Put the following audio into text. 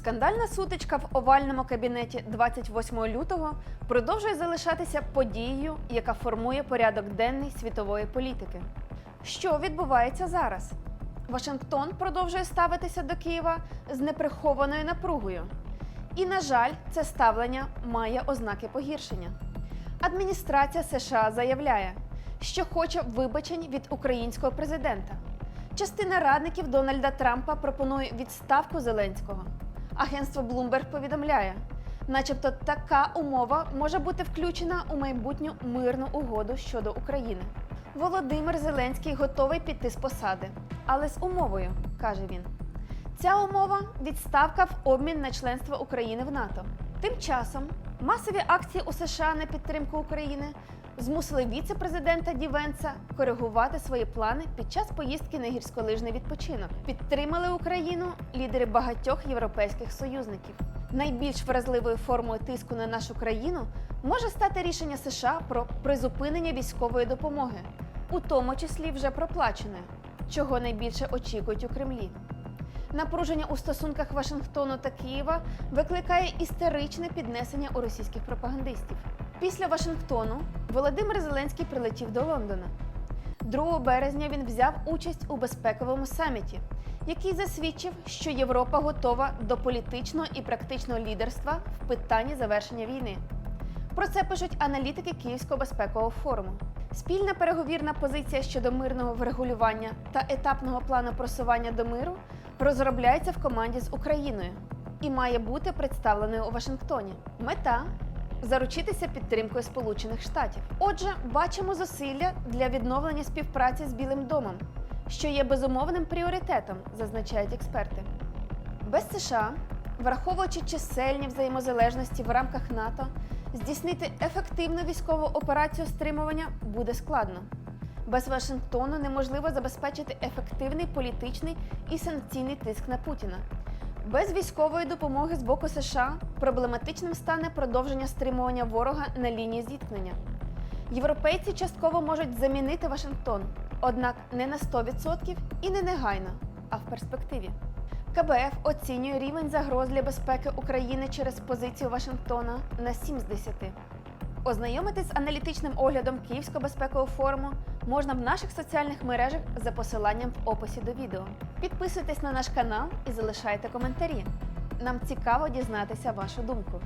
Скандальна сутичка в овальному кабінеті 28 лютого продовжує залишатися подією, яка формує порядок денний світової політики. Що відбувається зараз? Вашингтон продовжує ставитися до Києва з неприхованою напругою. І, на жаль, це ставлення має ознаки погіршення. Адміністрація США заявляє, що хоче вибачень від українського президента. Частина радників Дональда Трампа пропонує відставку Зеленського. Агентство Bloomberg повідомляє, начебто така умова може бути включена у майбутню мирну угоду щодо України. Володимир Зеленський готовий піти з посади, але з умовою, каже він. Ця умова відставка в обмін на членство України в НАТО. Тим часом масові акції у США на підтримку України змусили віце-президента Дівенса коригувати свої плани під час поїздки на гірськолижний відпочинок. Підтримали Україну лідери багатьох європейських союзників. Найбільш вразливою формою тиску на нашу країну може стати рішення США про призупинення військової допомоги, у тому числі вже проплаченої, чого найбільше очікують у Кремлі. Напруження у стосунках Вашингтону та Києва викликає істеричне піднесення у російських пропагандистів. Після Вашингтону Володимир Зеленський прилетів до Лондона. 2 березня він взяв участь у безпековому саміті, який засвідчив, що Європа готова до політичного і практичного лідерства в питанні завершення війни. Про це пишуть аналітики Київського безпекового форуму. Спільна переговірна позиція щодо мирного врегулювання та етапного плану просування до миру розробляється в команді з Україною і має бути представленою у Вашингтоні. Мета заручитися підтримкою Сполучених Штатів. Отже, бачимо зусилля для відновлення співпраці з Білим домом, що є безумовним пріоритетом, зазначають експерти. Без США, враховуючи чисельні взаємозалежності в рамках НАТО, здійснити ефективну військову операцію стримування буде складно. Без Вашингтону неможливо забезпечити ефективний політичний і санкційний тиск на Путіна. Без військової допомоги з боку США проблематичним стане продовження стримування ворога на лінії зіткнення. Європейці частково можуть замінити Вашингтон, однак не на 100% і не негайно, а в перспективі. КБФ оцінює рівень загроз для безпеки України через позицію Вашингтона на 7 з 10. Ознайомитись з аналітичним оглядом Київського безпекового форуму можна в наших соціальних мережах за посиланням в описі до відео. Підписуйтесь на наш канал і залишайте коментарі. Нам цікаво дізнатися вашу думку.